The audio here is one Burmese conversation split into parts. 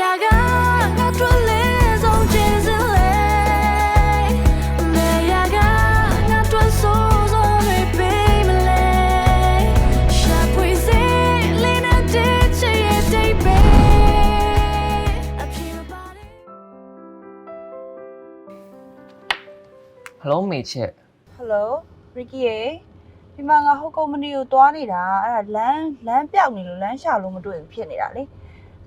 ရာကငါထွက်လဲဆုံးခြင်းစလဲနေရာကငါထွက်ဆုံးဆုံးမပေးမလဲရှာဖွေစေလေးနဲ့တည်းချေရဲ့တိတ်ပဲအပြေပါလေဟယ်လိုမေချက် ဟယ်လိုရီကီရေဒီမှာငါဟိုကုမ္ပဏီကိုသွားနေတာအဲ့ဒါလမ်းလမ်းပြောက်နေလို့လမ်းရှာလို့မတွေ့ဘူးဖြစ်နေတာလေ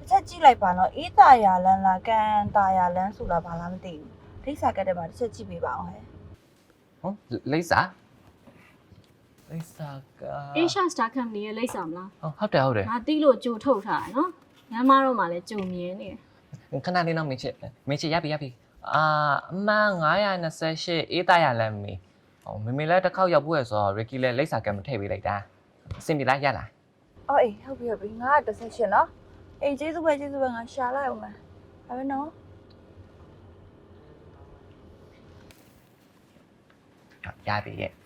တစ်ချက်ကြည့်လိုက်ပါတော့အေးတာယာလမ်းလားကန်တာယာလမ်းဆိုလားဘာလားမသိဘူးဒိတ်စာကတ်တဲ့မှာတစ်ချက်ကြည့်ပေးပါအောင်ဟဲ့ဟမ်လိပ်စာလိပ်စာက Asia Star Company ရဲ့လိပ်စာမလားဟောဟုတ်တယ်ဟုတ်တယ်ငါတီးလို့ကြိုထုတ်ထားတယ်နော်ညမတော့မှလည်းကြုံမြင်နေတယ်ခဏလေးတော့မေချစ်မေချစ်ရပြီရပြီအာအမှန်928အေးတာရလမ်းမေဟောမေမေလည်းတစ်ခေါက်ရောက်ဖို့ရဆိုတော့ Ricky လည်းလိပ်စာကမထည့်ပေးလိုက်တာအဆင်ပြေလားရလားအော်အေးဟုတ်ပြီဟုတ်ပြီငါကတစ်ဆက်ရှင်နော် အေးကျေးဇူးပဲကျေးဇူးပဲငါရှာလိုက်အောင်မယ်ဒါပဲနော်ရပြီ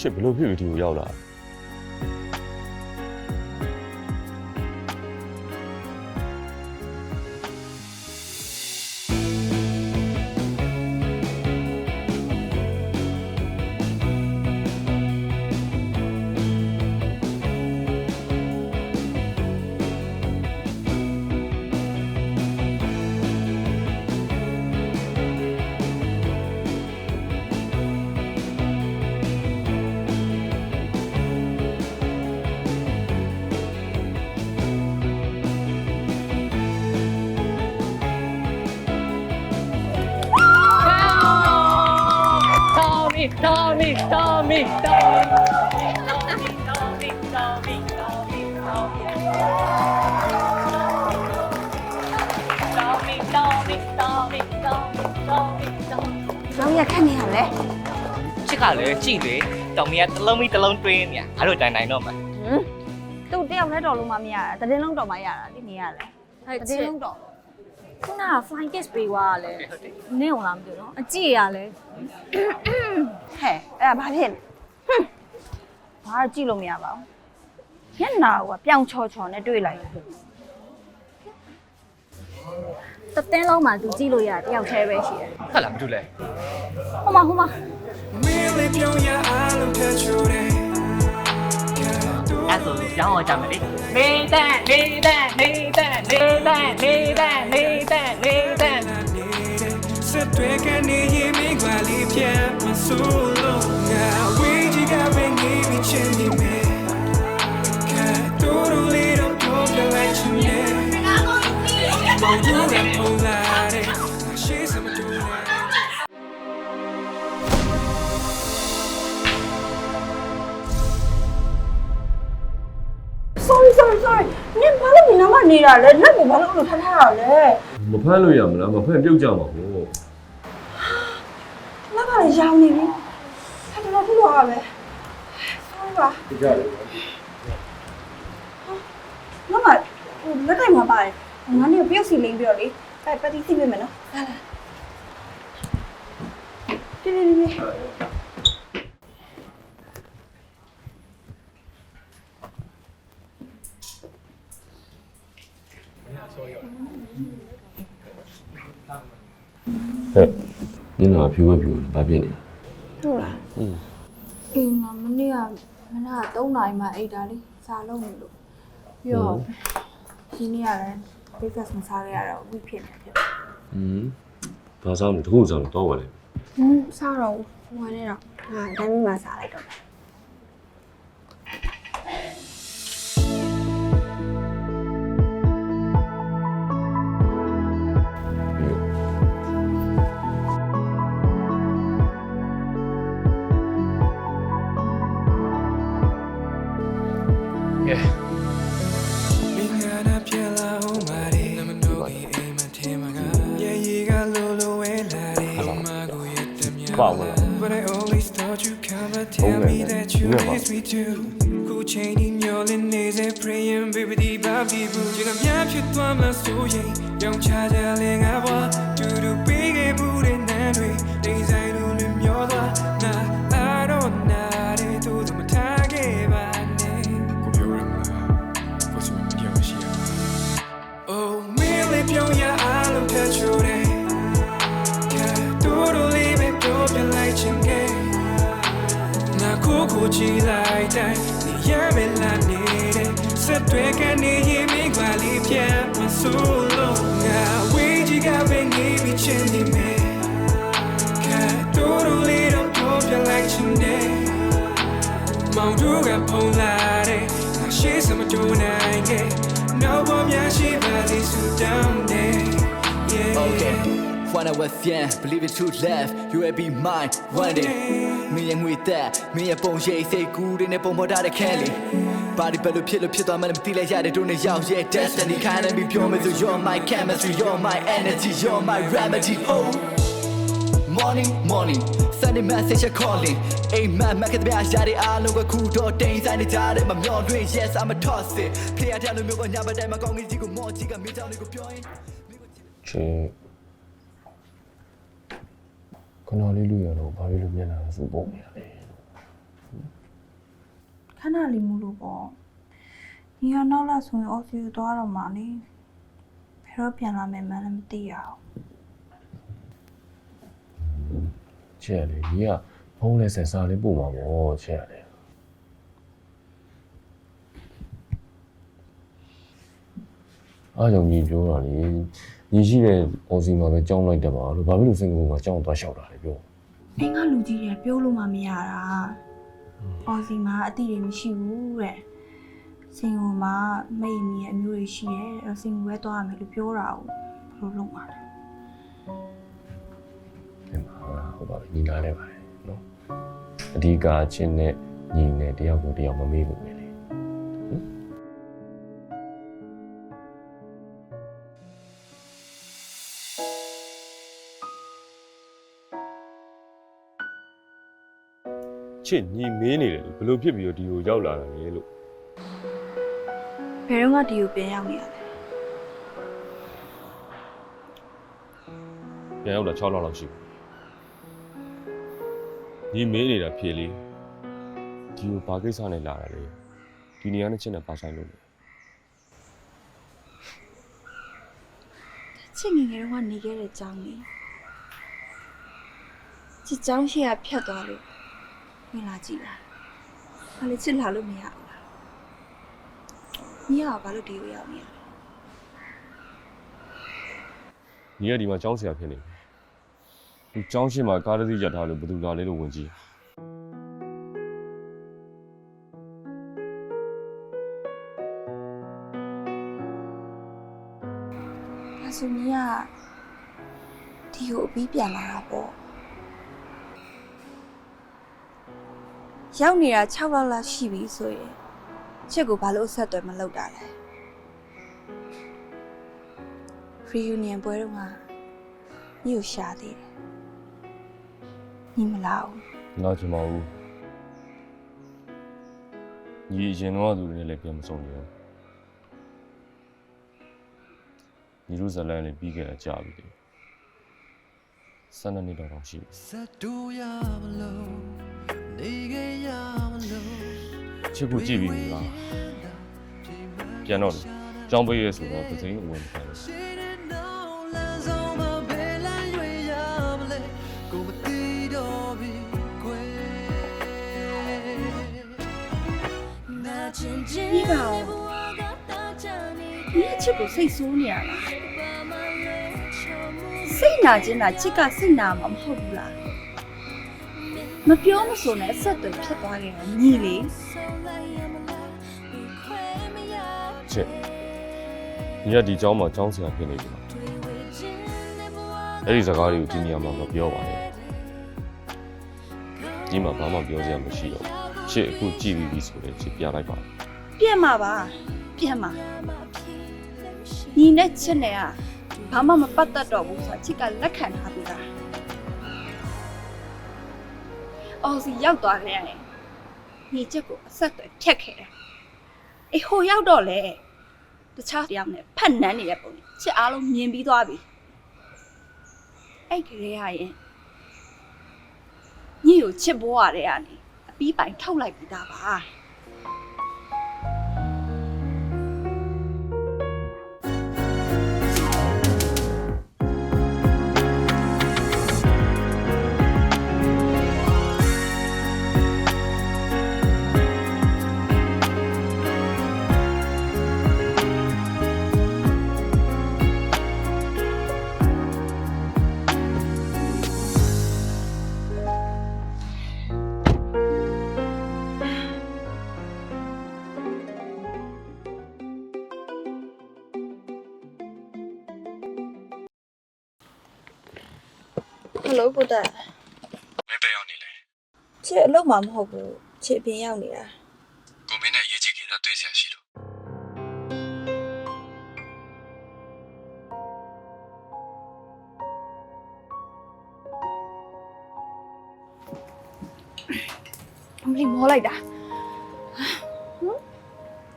ရဲ့ချစ်ဘလို့ဖြစ်ပြီးဒီကိုရောက်လာ Tommy Tommy Tommy ကျောင်းရခက်နေရလဲကလည်းကြည့်လေတောင်မီးကတစ်လုံးပြီးတစ်လုံးတွင်းနေငါတို့တိုင်တိုင်တော့မှာဟမ်သူ့တယောက်နဲ့တော်လို့မှမရတာတည်င်းလုံးတော်မှရတာဒီနေရလဲဟဲ့တချည်စ်င်းလုံးတော် ခုနက flying kiss ပေးသွားတာလေနင့်အောင်လားမသိဘူးနော်အကြည့်ရလဲဟဲ့အဲ့ဒါဘာဖြစ်လဲဟွန်းဘာကြည့်လို့မရပါဘူးမျက်နာကပြောင်ချော်ချော်နဲ့တွေ့လိုက်တယ်တသင်းလုံးမှာသူကြည့်လို့ရတယောက်တည်းပဲရှိတယ်ဟုတ်လားမတူလဲဟိုမှာဟိုမှာ Really ပြုံးရအားလုံးထချိုးတယ်အဲ့ဆိုရောင်းအောင်ကြမယ်လေနေတဲ့နေတဲ့နေတဲ့နေတဲ့နေတဲ့နေတဲ့နေတဲ့ဆက် တွေကနေရင်မိကွာလေးပြတ်မဆိုးလို့ငါဝေးကြီးကပဲနေပြီးချင်နေမယ်ကဲတို့တို့လေးတော့ပြောပြလိုက်ချင်တယ်မောင်တို့ကပုံလာတယ်ရှေးစမတူနဲ့ sorry sorry sorry နင်ဘာလို့ဒီနားမနေတာလဲလက်ကိုဘာလို့လို့ထားထားတာလဲမဖမ်းလို့ရမလားမဖမ်းပြုတ်ကြမှာဟို လက်ကလည်းရောင်နေပြီအဲ့တော့ခုလိုရပဲ sorry ပါကြတယ်မမဟိုလက်တိုင်းမှာပါတယ်ငါနေပြုတ်စီလိမ့်ပြီးတော့လေအဲ့ပတ်တိစီပေးမယ်နော်လာလာဒီဒီဒီ နင်ကဖြူပဲဖြူဘာဖြစ်နေ ဟုတ်လား อืม အေးငါမနေ့ကမနေ့က3နာရီမှအိတ်တာလေစာလုံးနေလို့ပြီးတော့ဒီနေ့ကလည်း breakfast မစားရရတော့ဝိဖြစ်နေဖြစ် อืมဘာစားမလဲတခုစားလို့တော့ပါလေ ဟင်းစားတော့ဟိုကနေတော့ဟာဒါမှမစားလိုက်တော့ ကိုကိုကြည့်လိုက်တိုင်းနေရမယ်လာနေတယ်ဆက်တွေကနေရင်မိကွာလေးပြတ်မဆိုးလို့ငါဝေးကြီးကပဲနေပြီးချင်နေမယ်ကဲတိုးတိုးလေးတော့ပြောပြလိုက်ချင်တယ်မောင်တို့ကဖုံးလာတယ်ငါရှေးစမတူနို When I was young, believe it to left, you will be mine one day. Me and with that, me and ပုံရိပ်စိတ်ကူးတွေနဲ့ပုံပေါ်ထားတဲ့ခဲလေးဘာဒီဘယ်လိုဖြစ်လို့ဖြစ်သွားမှလည်းမသိလိုက်ရတဲ့တို့နဲ့ရောက်ရဲ့ destiny kind of be pure me so you're my chemistry you're my energy you're my remedy oh morning morning Sunday message a calling အိမ်မက်မက်ကတည်းကရှားတဲ့အားလုံးကခုတော့တိန်ဆိုင်နေကြတယ်မမျောတွင် yes I'm a toss it player တဲ့လူမျိုးကညာဘက်တိုင်းမှာကောင်းကြီးကြီးကိုမော်ကြီးကမိချောင်းလေးကိုပြောရင် ချင်း ခဏလေးလူရတော့ဘာလို့လူမျက်နှာစူပုံနေရလဲခဏလေးမလို့ပေါ့ညီကနောက်လာဆိုရင်အော်စီကိုသွားတော့မှလေဘယ်တော့ပြန်လာမယ်မှန်းလည်းမသိရအောင်ချစ်ရလေဒီကဖုန်းလဲဆက်စားလေးပို့မှာပေါ့ချစ်ရလေအားကြောင့်ညီပြောတာလေ ညီရှိတဲ့အော်စီမှာပဲကြောင်းလိုက်တယ်ပါလို့ဘာဖြစ်လို့စင်ကာပူမှာကြောင်းသွားလျှောက်တာလဲပြောအင်းကလူကြီးတွေကပြောလို့မှမရတာအော်စီမှာအတိတွေမရှိဘူးတဲ့စင်ကိုမှာမိတ်မီရဲ့အမျိုးတွေရှိတယ်အဲ့တော့စင်ကိုပဲသွားရမယ်လို့ပြောတာကိုဘယ်လိုလုပ်မှာလဲဒီမှာဟုတ်ပါပြီညီနာလဲပါတယ်နော်အဓိကချင်းနဲ့ညီနဲ့တယောက်ကိုတယောက်မမေးဘူးပဲ ချစ်ညီမင်းနေတယ်လို့ဘယ်လိုဖြစ်ပြီးတော့ဒီကိုရောက်လာတာလဲလို့ဘယ်တော့မှဒီကိုပြန်ရောက်နေရလဲပြန်ရောက်လာ6လလောက်ရှိပြီညီမင်းနေတာဖြေလေးဒီကိုဘာကိစ္စနဲ့လာတာလဲဒီနေရာနဲ့ချစ်နေပါဆိုင်လို့လဲချစ်ငယ်ငယ်တော့ကနေခဲ့တဲ့ကြောင်းလေးချစ်ကြောင်းရှိရဖြတ်သွားလို့ ဝင်လာကြည့်လားဘာလဲချစ်လာလို့မရဘူးလားမရဘာလို့ဒီကိုရောက်နေရလဲညီကဒီမှာကြောင်းဆရာဖြစ်နေပြီဒီကြောင်းရှိမှာကားတစ်စီးရပ်ထားလို့ဘယ်သူလာလဲလို့ဝင်ကြည့်ဒါဆိုမြင်ကဒီကိုအပြီးပြန်လာတာပေါ့ ရောက်နေတာ6လောက်လောက်ရှိပြီဆိုရင်ချစ်ကိုဘာလို့အဆက်အသွယ်မလုပ်တာလဲ reunion ပွဲတော့ကညီကိုရှာသေးတယ်ညီမလာဘူးလာချင်ပါဘူးညီအရင်တော့သူတွေနဲ့လည်းပြန်မဆုံးကြဘူးညီတို့ဇလန်လေးပြီးခဲ့တာကြာပြီလေဆန္ဒနှစ်တော့တော့ရှိပြီစတူရမလို့နေ ခဲ့ရမလို့ချစ်ကိုကြည့်ပြီးပြီလားပြန်တော့လေကြောင်းပေးရဲဆိုတော့သစိမ်းအဝင်ခံတယ်ရှိတဲ့နောက်လမ်းဆုံးမှာဘယ်လမ်းရွေးရမလဲကိုမသိတော့ဘူးကွယ်ညီပါဦးညီအချစ်ကိုစိတ်ဆိုးနေရလားစိတ်နာခြင်းလားချစ်ကစိတ်နာမှာမဟုတ်ဘူးလား မပြောမဆိုနဲ့အဆက်အသွယ်ဖြစ်သွားခဲ့တာညီလေချစ်ညီကဒီကြောင်းမှာကြောင်းဆရာဖြစ်နေပြီလားအဲ့ဒီစကားတွေကိုဒီနေရာမှာမပြောပါနဲ့ဒီမှာဘာမှပြောစရာမရှိတော့ဘူးချစ်အခုကြည့်ပြီးပြီဆိုတော့ချစ်ပြလိုက်ပါပြက်မှာပါပြက်မှာညီနဲ့ချစ်နဲ့ကဘာမှမပတ်သက်တော့ဘူးဆိုတာချစ်ကလက်ခံထားပြီလား အော်စီရောက်သွားခဲ့ရတယ်ညီချစ်ကိုအဆက်အသွယ်ဖြတ်ခဲ့တယ်အေးဟိုရောက်တော့လေတခြားတယောက်နဲ့ဖက်နန်းနေတဲ့ပုံကြီးချစ်အားလုံးမြင်ပြီးသွားပြီအဲ့ကလေးရရင်ညီကိုချစ်ဘွားရတယ်ကနေအပီးပိုင်ထုတ်လိုက်ပြီးသားပါ ဟယ်လိုကိုတက်မင်းပဲရောက်နေလေချစ်အလုပ်မှာမဟုတ်ဘူးချစ်အပြင်ရောက်နေတာကိုမင်းနဲ့အရေးကြီးကိစ္စတွေ့စရာရှိလို့အမလီမောလိုက်တာဟမ်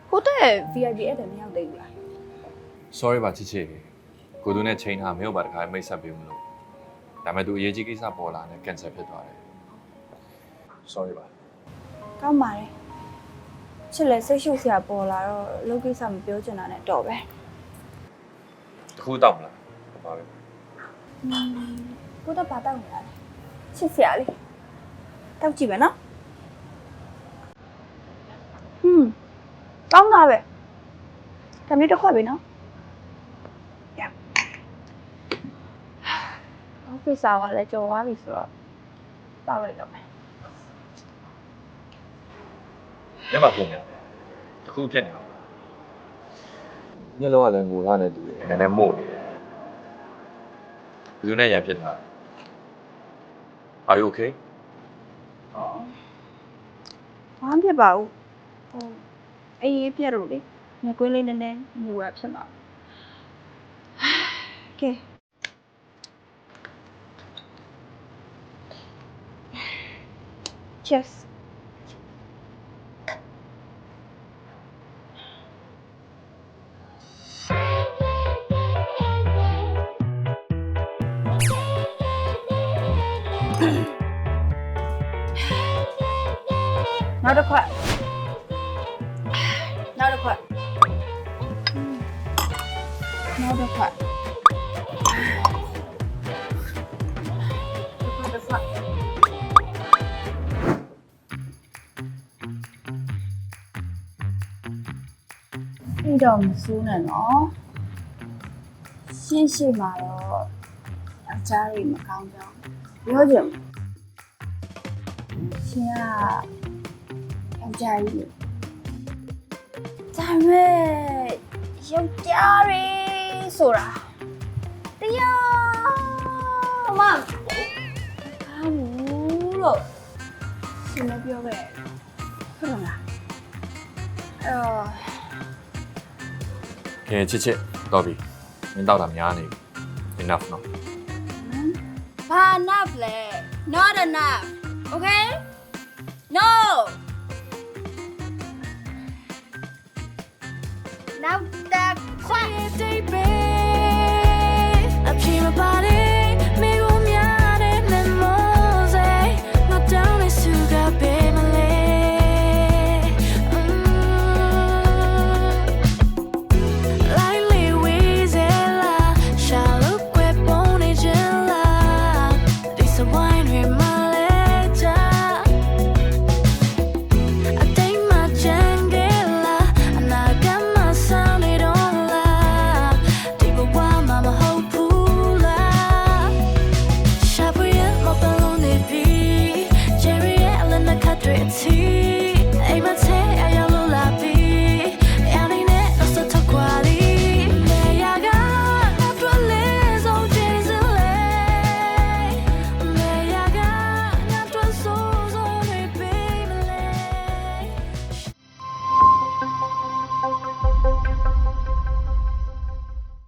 ကိုတက် VIP အဲ့တယ်မရောက်သေးဘူးလား sorry ပါချစ်ချစ်ကိုသူနဲ့ချိန်ထားမင်းတို့ဘာတခါမိတ်ဆက်ပေးမလို့ ဒါပေမဲ့သူအရေးကြီးကိစ္စပေါ်လာနဲ့ cancel ဖြစ်သွားတယ် sorry ပါကောင်းပါတယ်ချစ်လည်းစိတ်ရှုပ်စရာပေါ်လာတော့လုပ်ကိစ္စမပြောချင်တာနဲ့တော့ပဲတခုတောက်မလားပါပဲကိုတက်ပါတောက်နေတာလေချစ်စရာလေးတောက်ကြည့်ပဲနော်ဟွန်းကောင်းတာပဲဒါမျိုးတစ်ခွက်ပဲနော် office hour လည်းကြော်သွားပြီဆိုတော့တောက်လိုက်တော့မယ်ညမပုံရတယ်တခုဖြစ်နေအောင်ညလုံးကလည်းငိုထားနေတူတယ်နည်းနည်းမို့နေတယ်ဘယ်သူနဲ့ရံဖြစ်တာ Are you okay ဘာမှဖြစ်ပါဘူးဟိုအေးအေးပြက်လို့လေငကွင်းလေးနည်းနည်းငိုရဖြစ်မှာကဲ just not a တော့မစိုးနဲ့နော်ရှင်းရှင်းမှာတော့အကြမ်းကြီးမကောင်းကြောင်းပြောကြတယ်ရှင်ကယောက်ျားကြီးဒါပေမဲ့ယောက်ျားတွေဆိုတာတရားမှမဘူးလို့ရှင်မပြောခဲ့ဟုတ်လားအဲ့ တော့ခင်ချစ်ချစ်တော့ပြီမင်းတောက်တာများနေပြီ enough နော် ဘာ enough လဲ not enough okay no now that quiet day baby